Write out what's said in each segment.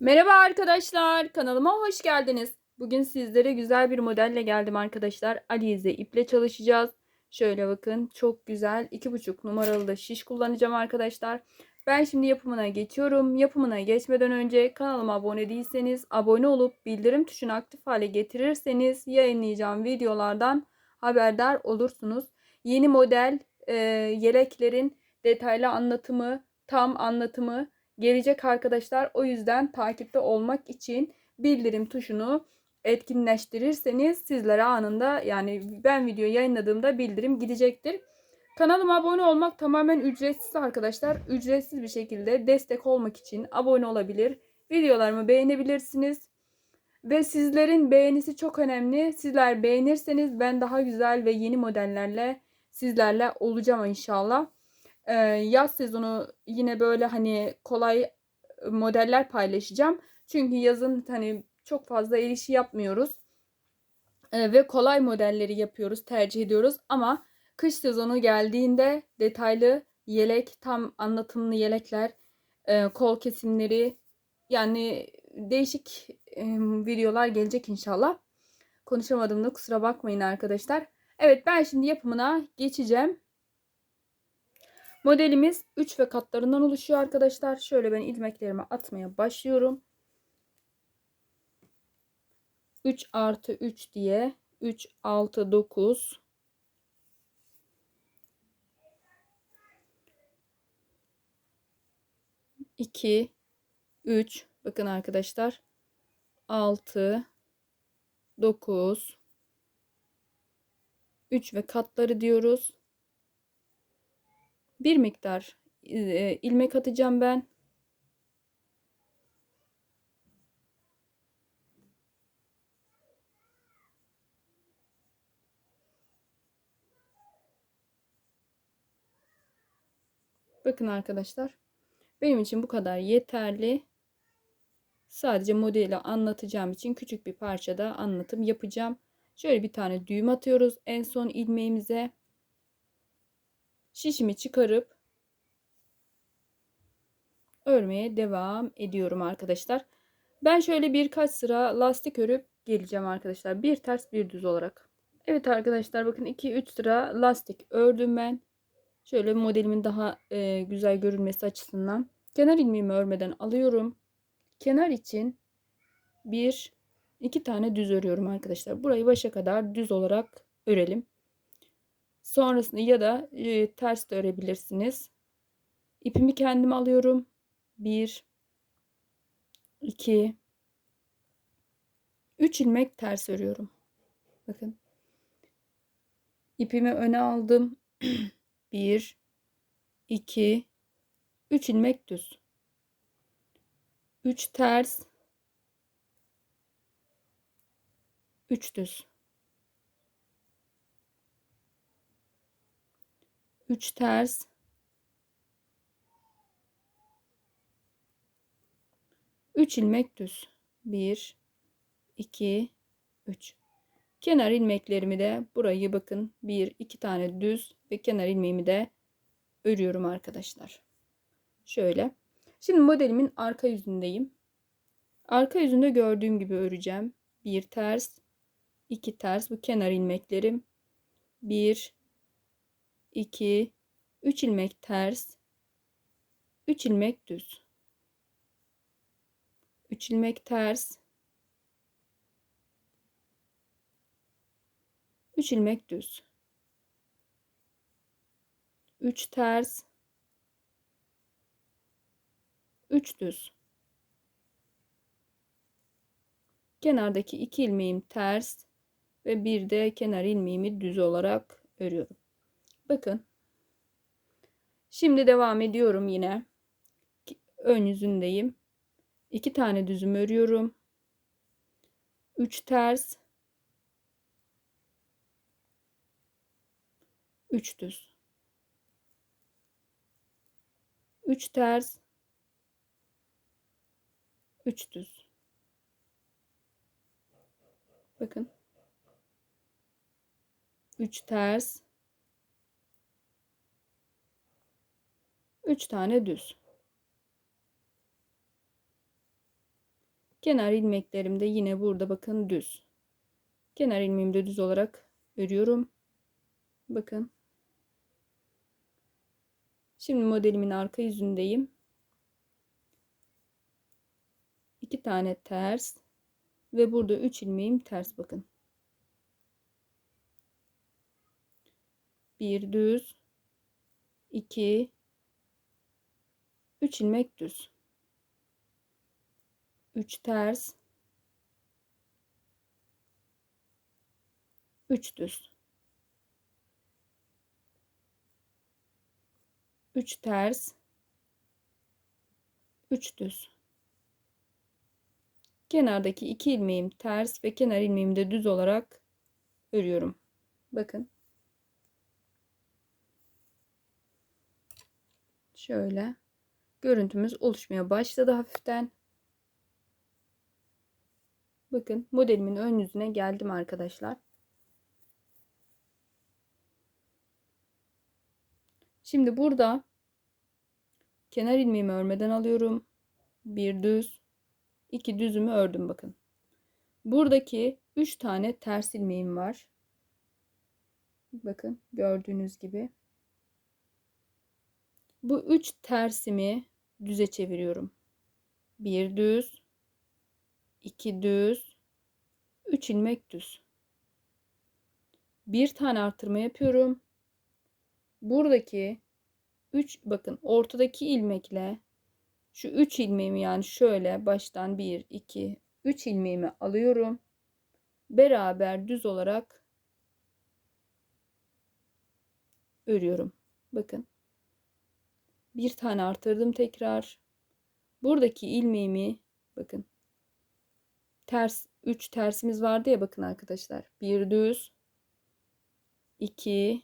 Merhaba arkadaşlar, kanalıma hoş geldiniz. Bugün sizlere güzel bir modelle geldim arkadaşlar. Alize iple çalışacağız. Şöyle bakın, çok güzel 2,5 numaralı da şiş kullanacağım arkadaşlar. Ben şimdi yapımına geçiyorum. Yapımına geçmeden önce kanalıma abone değilseniz abone olup bildirim tuşunu aktif hale getirirseniz yayınlayacağım videolardan haberdar olursunuz. Yeni model e, yeleklerin detaylı anlatımı, tam anlatımı gelecek arkadaşlar. O yüzden takipte olmak için bildirim tuşunu etkinleştirirseniz sizlere anında yani ben video yayınladığımda bildirim gidecektir. Kanalıma abone olmak tamamen ücretsiz arkadaşlar. Ücretsiz bir şekilde destek olmak için abone olabilir. Videolarımı beğenebilirsiniz. Ve sizlerin beğenisi çok önemli. Sizler beğenirseniz ben daha güzel ve yeni modellerle sizlerle olacağım inşallah. Ee, yaz sezonu yine böyle hani kolay modeller paylaşacağım. Çünkü yazın hani çok fazla el yapmıyoruz. Ee, ve kolay modelleri yapıyoruz, tercih ediyoruz. Ama kış sezonu geldiğinde detaylı yelek, tam anlatımlı yelekler, e, kol kesimleri yani değişik e, videolar gelecek inşallah. Konuşamadım kusura bakmayın arkadaşlar. Evet ben şimdi yapımına geçeceğim. Modelimiz 3 ve katlarından oluşuyor arkadaşlar. Şöyle ben ilmeklerimi atmaya başlıyorum. 3 artı 3 diye 3 6 9 2 3 bakın arkadaşlar. 6 9 3 ve katları diyoruz bir miktar e, ilmek atacağım ben. Bakın arkadaşlar. Benim için bu kadar yeterli. Sadece modeli anlatacağım için küçük bir parçada anlatım yapacağım. Şöyle bir tane düğüm atıyoruz en son ilmeğimize şişimi çıkarıp örmeye devam ediyorum arkadaşlar. Ben şöyle birkaç sıra lastik örüp geleceğim arkadaşlar. Bir ters bir düz olarak. Evet arkadaşlar bakın 2-3 sıra lastik ördüm ben. Şöyle modelimin daha e, güzel görünmesi açısından. Kenar ilmeğimi örmeden alıyorum. Kenar için bir iki tane düz örüyorum arkadaşlar. Burayı başa kadar düz olarak örelim. Sonrasında ya da e, ters de örebilirsiniz. İpimi kendim alıyorum. 1 2 3 ilmek ters örüyorum. Bakın. İpimi öne aldım. 1 2 3 ilmek düz. 3 ters 3 düz. 3 ters. 3 ilmek düz. 1 2 3 kenar ilmeklerimi de burayı bakın. 1 2 tane düz ve kenar ilmeğimi de örüyorum arkadaşlar. Şöyle. Şimdi modelimin arka yüzündeyim. Arka yüzünde gördüğüm gibi öreceğim. 1 ters 2 ters. Bu kenar ilmeklerim. 1 2 3 ilmek ters 3 ilmek düz. 3 ilmek ters 3 ilmek düz. 3 ters 3 düz. Kenardaki 2 ilmeğim ters ve bir de kenar ilmeğimi düz olarak örüyorum bakın. Şimdi devam ediyorum yine. Ön yüzündeyim. 2 tane düzüm örüyorum. 3 ters. 3 düz. 3 ters. 3 düz. Bakın. 3 ters 3 tane düz Kenar ilmeklerim de yine burada bakın düz. Kenar ilmeğimi de düz olarak örüyorum. Bakın. Şimdi modelimin arka yüzündeyim. İki tane ters ve burada üç ilmeğim ters bakın. Bir düz, iki, üç ilmek düz. Üç ters, üç düz. 3 ters. 3 düz. Kenardaki iki ilmeğim ters ve kenar ilmeğimi de düz olarak örüyorum. Bakın. Şöyle görüntümüz oluşmaya başladı hafiften bakın modelimin ön yüzüne geldim arkadaşlar Şimdi burada kenar ilmeğimi örmeden alıyorum. Bir düz, iki düzümü ördüm bakın. Buradaki üç tane ters ilmeğim var. Bakın gördüğünüz gibi. Bu üç tersimi düze çeviriyorum. Bir düz, iki düz, üç ilmek düz. Bir tane artırma yapıyorum buradaki 3 bakın ortadaki ilmekle şu 3 ilmeğimi yani şöyle baştan 1 2 3 ilmeğimi alıyorum. Beraber düz olarak örüyorum. Bakın. Bir tane artırdım tekrar. Buradaki ilmeğimi bakın. Ters 3 tersimiz vardı ya bakın arkadaşlar. Bir düz 2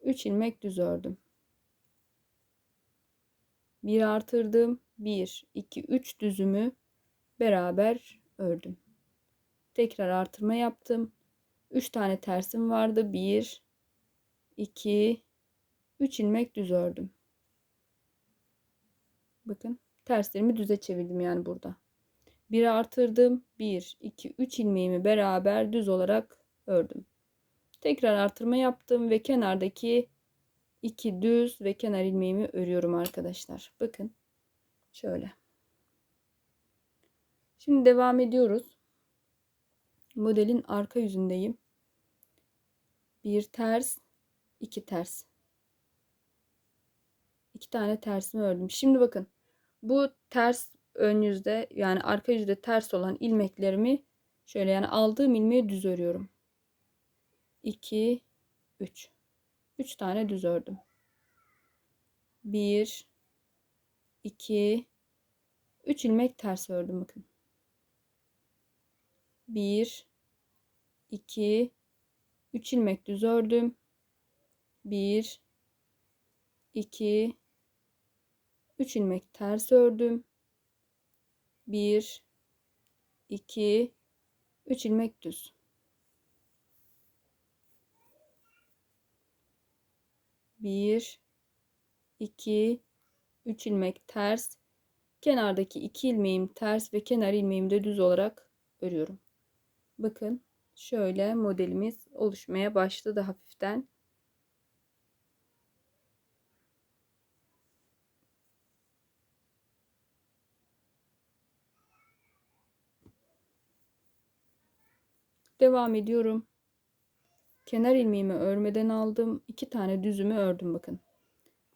3 ilmek düz ördüm. Bir artırdım. 1, 2, 3 düzümü beraber ördüm. Tekrar artırma yaptım. 3 tane tersim vardı. 1, 2, 3 ilmek düz ördüm. Bakın terslerimi düze çevirdim yani burada. Bir artırdım. 1, 2, 3 ilmeğimi beraber düz olarak ördüm. Tekrar artırma yaptım ve kenardaki iki düz ve kenar ilmeğimi örüyorum arkadaşlar. Bakın şöyle. Şimdi devam ediyoruz. Modelin arka yüzündeyim. Bir ters, iki ters. İki tane tersimi ördüm. Şimdi bakın. Bu ters ön yüzde yani arka yüzde ters olan ilmeklerimi şöyle yani aldığım ilmeği düz örüyorum. 2 3 3 tane düz ördüm. 1 2 3 ilmek ters ördüm bakın. 1 2 3 ilmek düz ördüm. 1 2 3 ilmek ters ördüm. 1 2 3 ilmek düz. 1 2 3 ilmek ters kenardaki 2 ilmeğim ters ve kenar ilmeğimi de düz olarak örüyorum. Bakın şöyle modelimiz oluşmaya başladı hafiften. Devam ediyorum kenar ilmeğimi örmeden aldım. iki tane düzümü ördüm bakın.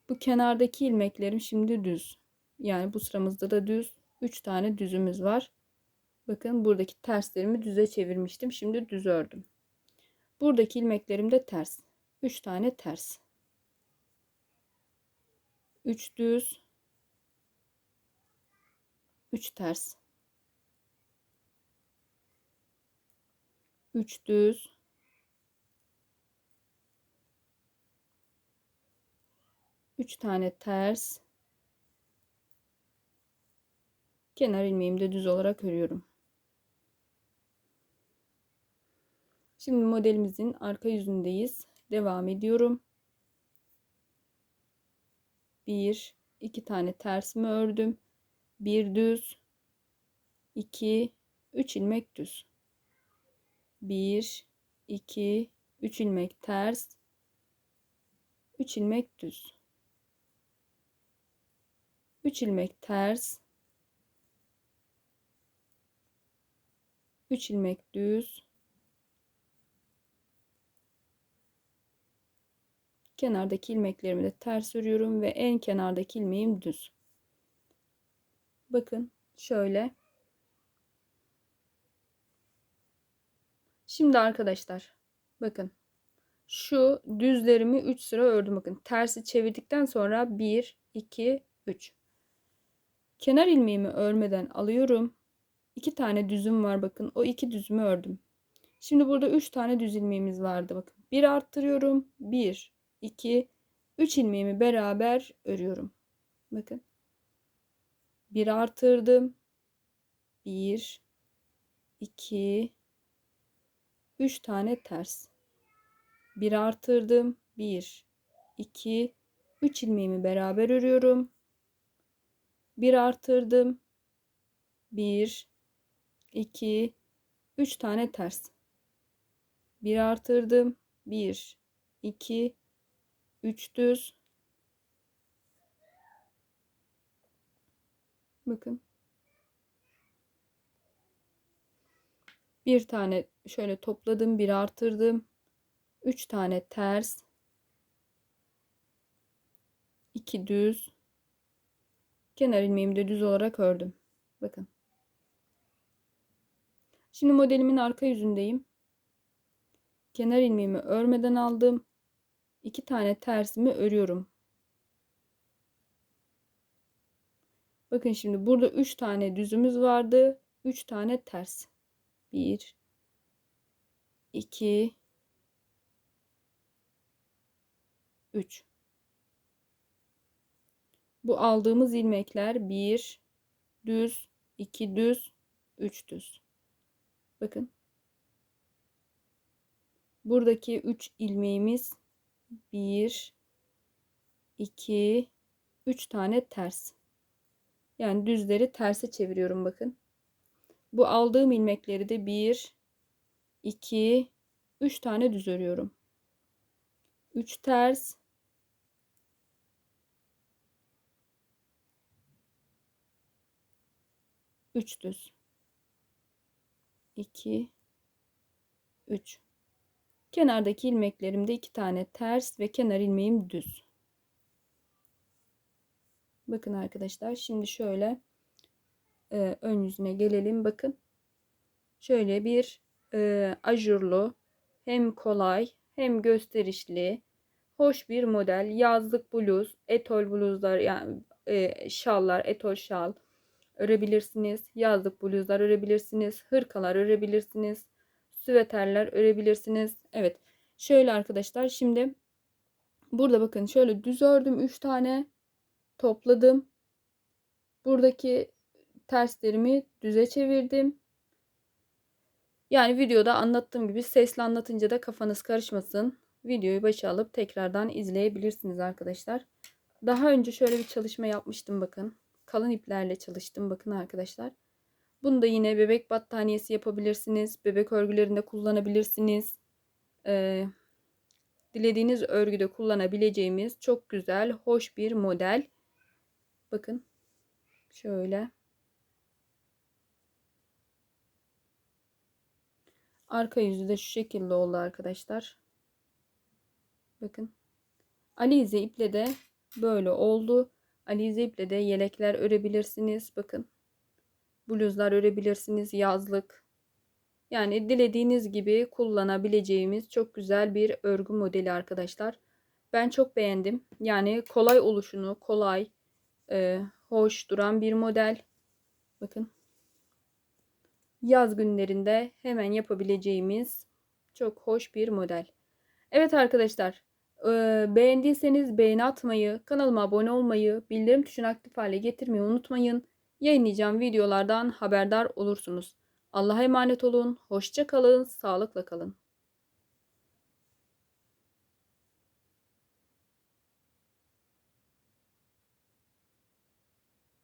Bu kenardaki ilmeklerim şimdi düz. Yani bu sıramızda da düz. 3 tane düzümüz var. Bakın buradaki terslerimi düze çevirmiştim. Şimdi düz ördüm. Buradaki ilmeklerim de ters. 3 tane ters. 3 düz. 3 ters. 3 düz. 3 tane ters kenar ilmeğimi de düz olarak örüyorum. Şimdi modelimizin arka yüzündeyiz. Devam ediyorum. 1 2 tane tersimi ördüm. Bir düz. 2 3 ilmek düz. 1 2 3 ilmek ters. 3 ilmek düz. 3 ilmek ters. 3 ilmek düz. Kenardaki ilmeklerimi de ters örüyorum ve en kenardaki ilmeğim düz. Bakın şöyle. Şimdi arkadaşlar bakın şu düzlerimi 3 sıra ördüm bakın. Tersi çevirdikten sonra 1 2 3. Kenar ilmeğimi örmeden alıyorum. 2 tane düzüm var bakın. O iki düzümü ördüm. Şimdi burada 3 tane düz ilmeğimiz vardı bakın. Bir arttırıyorum. 1 2 3 ilmeğimi beraber örüyorum. Bakın. Bir artırdım. 1 2 3 tane ters. Bir artırdım. 1 2 3 ilmeğimi beraber örüyorum. Bir artırdım. 1 2 3 tane ters. Bir artırdım. 1 2 3 düz. Bakın. Bir tane şöyle topladım, bir artırdım. 3 tane ters. 2 düz. Kenar ilmeğimi de düz olarak ördüm. Bakın. Şimdi modelimin arka yüzündeyim. Kenar ilmeğimi örmeden aldım. 2 tane tersimi örüyorum. Bakın şimdi burada 3 tane düzümüz vardı. 3 tane ters. 1 2 3 Bu aldığımız ilmekler 1 düz, 2 düz, 3 düz. Bakın. Buradaki 3 ilmeğimiz 1 2 3 tane ters. Yani düzleri terse çeviriyorum bakın. Bu aldığım ilmekleri de 1 2 3 tane düz örüyorum. 3 ters Üç düz. 2 3 Kenardaki ilmeklerimde iki tane ters ve kenar ilmeğim düz. Bakın arkadaşlar şimdi şöyle e, ön yüzüne gelelim. Bakın şöyle bir e, ajurlu hem kolay hem gösterişli hoş bir model. Yazlık bluz etol bluzlar yani e, şallar etol şal örebilirsiniz. Yazlık bluzlar örebilirsiniz hırkalar örebilirsiniz süveterler örebilirsiniz. Evet şöyle arkadaşlar şimdi burada bakın şöyle düz ördüm 3 tane topladım. Buradaki terslerimi düze çevirdim yani videoda anlattığım gibi sesli anlatınca da kafanız karışmasın. Videoyu başa alıp tekrardan izleyebilirsiniz arkadaşlar. Daha önce şöyle bir çalışma yapmıştım bakın. Kalın iplerle çalıştım bakın arkadaşlar. Bunu da yine bebek battaniyesi yapabilirsiniz. Bebek örgülerinde kullanabilirsiniz. Ee, dilediğiniz örgüde kullanabileceğimiz çok güzel, hoş bir model. Bakın şöyle. Arka yüzü de şu şekilde oldu arkadaşlar. Bakın. Alize iple de böyle oldu. Alize iple de yelekler örebilirsiniz. Bakın. Bluzlar örebilirsiniz. Yazlık. Yani dilediğiniz gibi kullanabileceğimiz çok güzel bir örgü modeli arkadaşlar. Ben çok beğendim. Yani kolay oluşunu, kolay, e, hoş duran bir model. Bakın yaz günlerinde hemen yapabileceğimiz çok hoş bir model. Evet arkadaşlar beğendiyseniz beğeni atmayı, kanalıma abone olmayı, bildirim tuşunu aktif hale getirmeyi unutmayın. Yayınlayacağım videolardan haberdar olursunuz. Allah'a emanet olun, hoşça kalın, sağlıkla kalın.